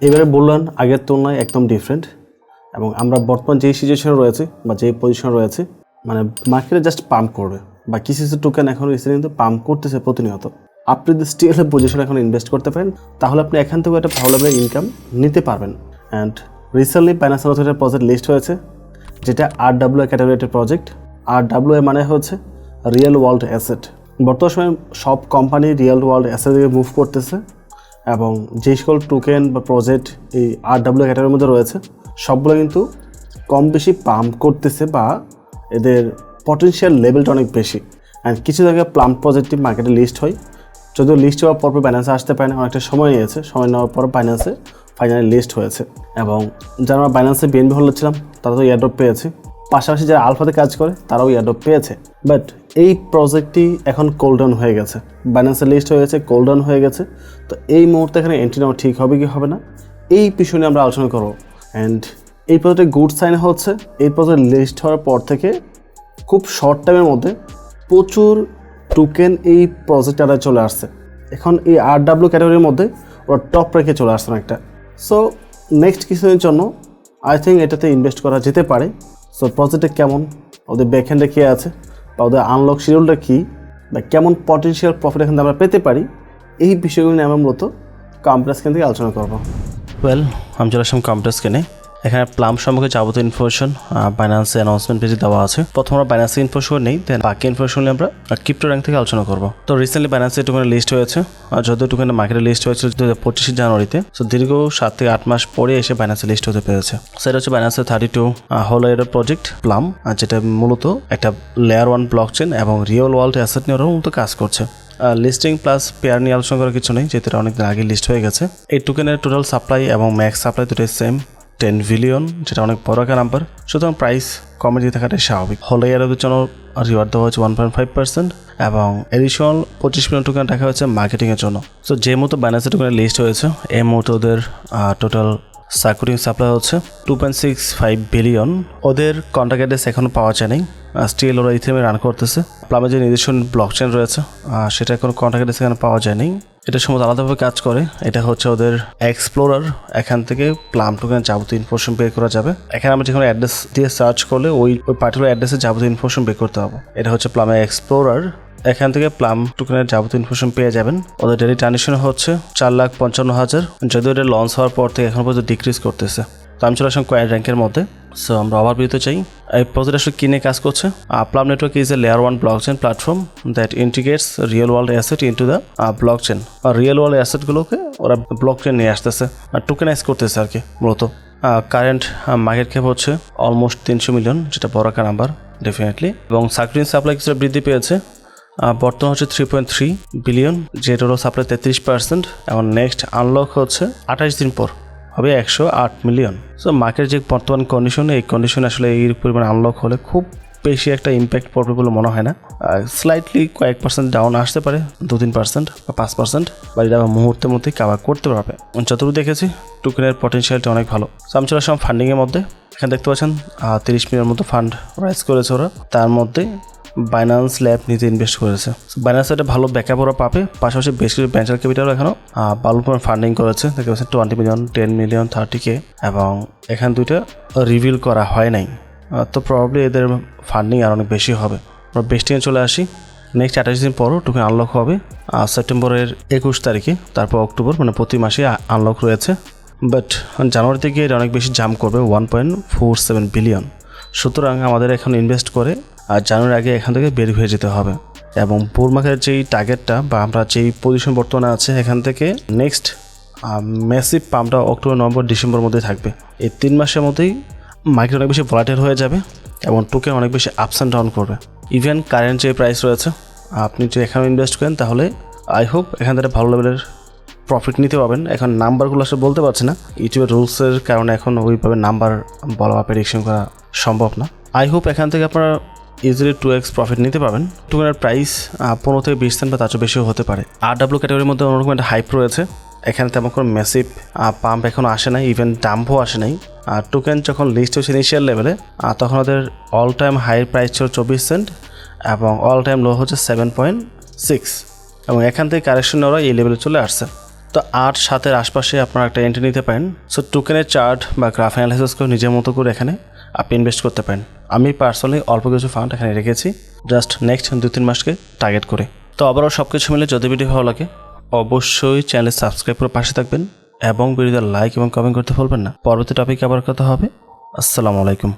এবারে বললেন আগের তুলনায় একদম ডিফারেন্ট এবং আমরা বর্তমান যেই সিচুয়েশনে রয়েছে বা যেই পজিশনে রয়েছে মানে মার্কেটে জাস্ট পাম্প করবে। বা কিছু কিছু টোকেন এখন রিসেন্ট কিন্তু পাম্প করতেছে প্রতিনিয়ত। আপনি যদি স্টিল পজিশনে এখন ইনভেস্ট করতে পারেন, তাহলে আপনি এখান থেকে একটা ভালো লেভেলের ইনকাম নিতে পারবেন। অ্যান্ড রিসেন্টলি ফাইন্যান্সিয়াল অথরিটির প্রজেক্ট লিস্ট হয়েছে, যেটা আর ডাব্লিউ ক্যাটাগরিটের প্রজেক্ট আর ডাব্লিউ এ মানে হচ্ছে রিয়েল ওয়ার্ল্ড অ্যাসেট বর্তমান সময়ে সব কোম্পানি রিয়েল ওয়ার্ল্ড অ্যাসেট দিকে মুভ করতেছে। এবং যে সকল টোকেন বা প্রজেক্ট এই আর ডাব্লিউ ক্যাটাগরির মধ্যে রয়েছে, সবগুলো কিন্তু কম বেশি পাম্প করতেছে বা এদের পটেনশিয়াল লেভেলটা অনেক বেশি। অ্যান্ড কিছু জায়গায় প্লাম প্রজেক্টটি মার্কেটে লিস্ট হয়। যদিও লিস্ট হওয়ার পর বাইন্যান্সে আসতে পারে না, অনেকটা সময় নিয়েছে। সময় নেওয়ার পর বাইন্যান্সে ফাইনালি লিস্ট হয়েছে। এবং যারা আমরা বাইন্যান্সে বিএনবি হোল্ডার ছিলাম, তারা তো ইয়ারড্রপ পেয়েছে। পাশাপাশি যারা আলফাতে কাজ করে, তারাও ইয়ারড্রপ পেয়েছে। বাট এই প্রজেক্টটি এখন কোল্ডাউন হয়ে গেছে। বাইন্যান্সে লিস্ট হয়ে গেছে কোল্ডাউন হয়ে গেছে। তো এই মুহূর্তে এখানে এন্ট্রি নেওয়া ঠিক হবে কি হবে না? এই বিষয় নিয়ে আমরা আলোচনা করব। অ্যান্ড এই প্রজেক্টের গুড সাইন হচ্ছে। এই প্রজেক্ট লিস্ট হওয়ার পর থেকে খুব শর্ট টাইমের মধ্যে প্রচুর টোকেন এই প্রজেক্ট প্রজেক্টটা চলে আসছে। এখন এই আর ডাব্লিউ ক্যাটাগরির মধ্যে ওরা টপ রেখে চলে আসছে একটা সো নেক্সট কিছুদিনের জন্য আই থিঙ্ক এটাতে ইনভেস্ট করা যেতে পারে। সো প্রজেক্টটা কেমন? ওদের ব্যাকহ্যান্ডে কে আছে? বা ওদের আনলক শিডিউলটা কী? বা কেমন পটেন্সিয়াল প্রফিট এখান থেকে আমরা পেতে পারি? এই বিষয়গুলো নিয়ে আমরা মূলত কম্প্রেস থেকে আলোচনা করব। ওয়েল আমি চলে আসলাম কম্পিউটার স্ক্রিনে এখানে প্লাম সম্পর্কে যাবতীয় ইনফরমেশন বাইন্যান্সে অ্যানাউন্সমেন্ট পেজে দেওয়া আছে। প্রথম আমরা বাইন্যান্সে ইনফরমেশন নেই দেন বাকি ইনফরমেশন নিয়ে আমরা ক্রিপ্টো র্যাঙ্ক থেকে আলোচনা করব। তো রিসেন্টলি বাইন্যান্সে টুকানে লিস্ট হয়েছে, আর যদিও টুকানে মার্কেটে লিস্ট হয়েছে দু হাজার পঁচিশে জানুয়ারিতে। সো দীর্ঘ সাত থেকে আট মাস পরে এসে বাইন্যান্সে লিস্ট হতে পেরেছে। সেটা হচ্ছে বাইন্যান্সের থার্টি টু হোল এর প্রজেক্ট প্লাম যেটা মূলত একটা লেয়ার ওয়ান ব্লক চেন এবং রিয়েল ওয়ার্ল্ড অ্যাসেট নিয়ে ওরা মূলত কাজ করছে। লিস্টিং প্লাস পেয়ার নিয়ে আলোচনা করার কিছু নেই, যেহেতু এটা অনেকদিন আগে লিস্ট হয়ে গেছে। এই টোকেনের টোটাল সাপ্লাই এবং ম্যাক্স সাপ্লাই দুটোই সেম টেন বিলিয়ন যেটা অনেক বড় একটা নাম্বার সুতরাং প্রাইস কমে দিয়ে থাকাটাই স্বাভাবিক। হলে এর জন্য রিওয়ার্ড দেওয়া হচ্ছে ওয়ান পয়েন্ট ফাইভ পার্সেন্ট এবং এডিশনাল পঁচিশ মিলিয়ন টোকেন রাখা হয়েছে মার্কেটিংয়ের জন্য। সো যে মতো ব্যানার্সের টোকেনের লিস্ট হয়েছে, এই মুহূর্তে ওদের টোটাল সার্কুটিং সাপ্লাই হচ্ছে two point six five billion ওদের কন্ট্রাক্ট অ্যাড্রেস এখনও পাওয়া যায়নি। স্টিল ওরা ইথিএমে রান করতেছে। প্লামে যে নিজস্ব ব্লক চেন রয়েছে সেটা কোনো কন্ট্রাক্ট অ্যাড্রেস এখানে পাওয়া যায়নি। এটা সম্ভবত আলাদাভাবে কাজ করে। এটা হচ্ছে ওদের এক্সপ্লোরার এখান থেকে প্লাম টোকেন যাবতীয় ইনফরমেশন বের করা যাবে। এখানে আমরা যেখানে অ্যাড্রেস দিয়ে সার্চ করলে ওই ওই পার্টিকুলার অ্যাড্রেসে যাবতীয় ইনফরমেশন বের করতে হবে। এটা হচ্ছে প্লামের এক্সপ্লোরার এখান থেকে প্লাম টোকেনের যাবতীয় ইনফরমেশন পেয়ে যাবেন। ওদের ডেলি ট্রানজেকশন হচ্ছে চার লাখ পঞ্চান্ন হাজার। যদিও এটা লঞ্চ হওয়ার পর থেকে এখন পর্যন্ত ডিক্রিজ করতেছে। তো আমি চলে আসলাম কয়েক র্যাঙ্কের মধ্যে। সো আমরা ওভারভিউ তো চাই। এই প্রজেক্ট আসলে কিনে কাজ করছে? Plume network is a layer one blockchain platform that integrates real world asset into the blockchain R real world অ্যাসেটগুলোকে ওরা ব্লক চেন নিয়ে আসতেছে। আর টোকেনাইজ করতেছে আর কি, মূলত। কারেন্ট মার্কেট ক্যাপ হচ্ছে অলমোস্ট তিনশো মিলিয়ন যেটা বড় একটা নাম্বার ডেফিনেটলি এবং সার্কুলিং সাপ্লাই কিছুটা বৃদ্ধি পেয়েছে। বর্তমান হচ্ছে থ্রি পয়েন্ট থ্রি বিলিয়ন যেটার সাপ্লাই তেত্রিশ পার্সেন্ট এবং নেক্সট আনলক হচ্ছে আঠাশ দিন পর হবে একশো আট মিলিয়ন সো মার্কেট যে বর্তমান কন্ডিশনে এই কন্ডিশন আসলে এই পরিমাণ আনলক হলে খুব বেশি একটা ইম্প্যাক্ট পড়বে বলে মনে হয় না। স্লাইটলি কয়েক পার্সেন্ট ডাউন আসতে পারে দু তিন পার্সেন্ট বা পাঁচ পার্সেন্ট বা এটা মুহূর্তের মধ্যেই কাভার করতে পারবে। যতটুকু দেখেছি টুকেনের পটেনশিয়ালটা অনেক ভালো। সো আমি চলে আসলাম ফান্ডিংয়ের মধ্যে। এখানে দেখতে পাচ্ছেন তিরিশ মিলিয়ন মতো ফান্ড রাইজ করেছে ওরা। তার মধ্যে বাইন্যান্স ল্যাব নিজে ইনভেস্ট করেছে। বাইন্যান্স একটা ভালো ব্যাকআপ ওরা পাবে। পাশাপাশি বেশ কিছু ভেঞ্চার ক্যাপিটাল এখনও ভালো ফান্ডিং করেছে। দেখতে পাচ্ছেন twenty million ten million thirty K এবং এখানে দুইটা রিভিল করা হয় নাই। তো প্রবাবলি এদের ফান্ডিং আর অনেক বেশি হবে। আমরা বেস্টিংয়ে চলে আসি। নেক্সট আঠাশ দিন পরও টোকেন আনলক হবে। আর সেপ্টেম্বরের একুশ তারিখে, তারপর অক্টোবর মানে প্রতি মাসে আনলক রয়েছে। বাট জানুয়ারি থেকে এটা অনেক বেশি জাম্প করবে one point four seven billion সুতরাং আমাদের এখন ইনভেস্ট করে আর জানুয়ারির আগে এখান থেকে বের হয়ে যেতে হবে। এবং বুল মার্কেটের যেই টার্গেটটা বা আমরা যেই পজিশন বর্তমানে আছে, এখান থেকে নেক্সট মেসিভ পাম্পটা অক্টোবর নভেম্বর ডিসেম্বর মধ্যে থাকবে। এই তিন মাসের মধ্যেই মার্কেট অনেক বেশি ভলাটেল হয়ে যাবে এবং টোকেন অনেক বেশি আপস অ্যান্ড ডাউন করবে। ইভেন কারেন্ট যে প্রাইস রয়েছে, আপনি যদি এখানে ইনভেস্ট করেন, তাহলে আই হোপ এখান থেকে ভালো লেভেলের প্রফিট নিতে পারবেন। এখন নাম্বারগুলো আসলে বলতে পারছি না। ইউটিউবের রুলসের কারণে এখন ওইভাবে নাম্বার বলা বা প্রেডিকশন করা সম্ভব না। আই হোপ এখান থেকে আপনারা ইজিলি টু এক্স প্রফিট নিতে পারবেন। টুকেনের প্রাইস পনেরো থেকে বিশ সেন্ট বা তার চেয়ে বেশিও হতে পারে। আর ডাব্লিউ ক্যাটাগরির মধ্যে অন্যরকম একটা হাইপ রয়েছে। এখানে তেমন কোনো মেসিভ পাম্প এখনও আসে নাই ইভেন ডাম্পও আসে নাই। আর টোকেন যখন লিস্ট হয়েছে ইনিশিয়াল লেভেলে তখন ওদের অল টাইম হাই প্রাইস ছিল চব্বিশ সেন্ট এবং অল টাইম লো হচ্ছে সেভেন পয়েন্ট সিক্স এবং এখান থেকে কারেকশন ওরা এই লেভেলে চলে আসছে। তো আট সাতের আশপাশে আপনারা একটা এন্ট্রি নিতে পারেন। সো টোকেনের চার্ট বা গ্রাফ অ্যানালাইসিস করে নিজের মতো করে এখানে আপনি ইনভেস্ট করতে পারেন। আমি পার্সোনালি অল্প কিছু ফান্ড এখানে রেখেছি জাস্ট নেক্সট দু তিন মাসকে টার্গেট করে। তো আবারও সব কিছু মিলে যদি ভিডিও ভালো লাগে, অবশ্যই চ্যানেল সাবস্ক্রাইব করে পাশে থাকবেন এবং ভিডিওতে লাইক এবং কমেন্ট করতে ভুলবেন না। পরবর্তী টপিক আবার কথা হবে। আসসালামু আলাইকুম।